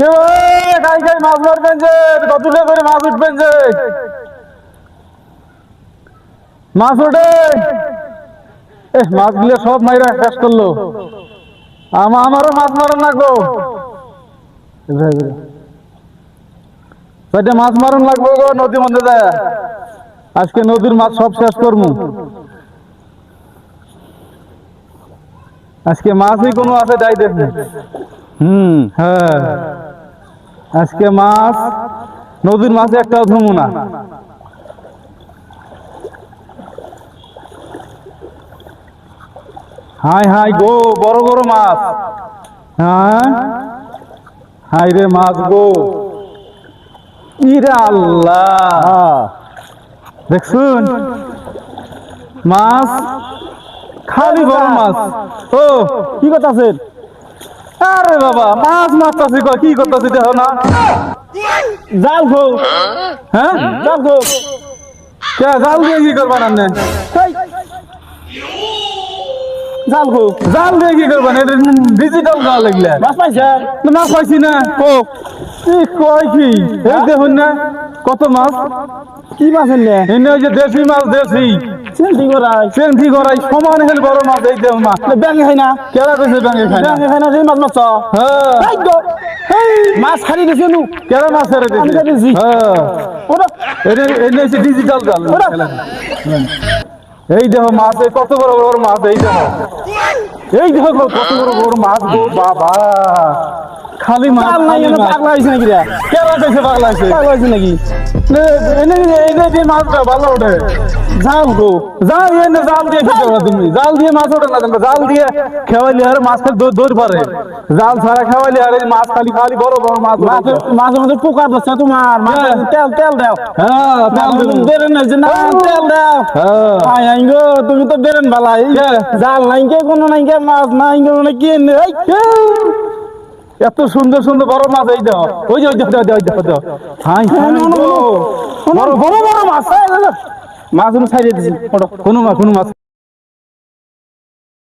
খাই খাই মাছ মারবেন যে? কতটা করে মাছ উঠবেন যে? মাছ ওঠে মাছগুলো সব মাইরা শেষ করল। আমা- আমারও মাছ মারন লাগবো চারটে মাছ মারন লাগবো গো নদী মধ্যে যায়? আজকে নদীর মাছ সব শেষ করব আজকে মাছই কোনো আছে তাই দেখুন হুম হ্যাঁ। আজকে মাছ, নদীর মাছ একটাও ধুমু না হাই হাই গো, বড় বড় মাছ। হ্যাঁ? হাই রে মাছ গো। ইরে আল্লাহ। দেখছুন? মাছ, খালি বড় মাছ। ও, কি করতেছেন আরে বাবা মাছ মারতাছি কি করতেছি দেখো না। জাল খো হ্যাঁ? জাল খো কে জাল দিয়ে কি করবা না জাল খো জাল দিয়ে কি করবা না ডিজিটাল জাল লাগলে মাছ পাইছে? মাছ পাইছি না। ও কি কয় কি? এই দেখুন না কত মাছ? কি মাছ এনে? এনে ওই যে দেশি মাছ দেশি। সেন্টি করাই সেন্টি করাই সমান হেল বড় মাছ এই দেহ মাছ। ব্যাঙে খাই না। কেডা কইছে ব্যাঙে খাই না? ব্যাঙে খাই না এই মাছ মাছ। হ্যাঁ। মাছ খালি দিছে নু। কেডা মাছ ছেড়ে দিছে? আমি দিছি। হ্যাঁ। ওরা এনে এনে ডিজিটাল জাল এই দেখো মাছ এই কত বড় বড় মাছ এই দেখো এই দেখো কত বড় বড় মাছ গো বাবা। খালি মাছ খালি মাছ পাগলা হইছে নাকি রে? কেডা কইছে পাগলা হইছে? পাগলা হইছে নাকি? এনে এনে দিয়ে মাছটা ভালো ওঠে। জাল গো। জাল এনে জাল দিয়ে কি করবা তুমি? জাল দিয়ে মাছ ওঠে না তুমি জাল দিয়ে খেওয়ালি আর মাছ খালি দৌড় দৌড় পারে। জাল ছাড়া খেওয়ালি আর মাছ খালি খালি বড় বড় মাছ মাঝে মধ্যে পোকা ধরছে তোমার। তেল তেল দাও। হ্যাঁ তেল বেরেন যে না তেল দাও। হ্যাঁ। আই গো তুমি তো বেরেন বালাই। জাল নাই কে কোনো নাই কে মাছ নাই কে কি এই। এত সুন্দর সুন্দর বড় মাছ এই দাও ওই যে, ওই দেখো দেখো দেখো হাই বড় বড় মাছ। মাছ, কোনো মাছ।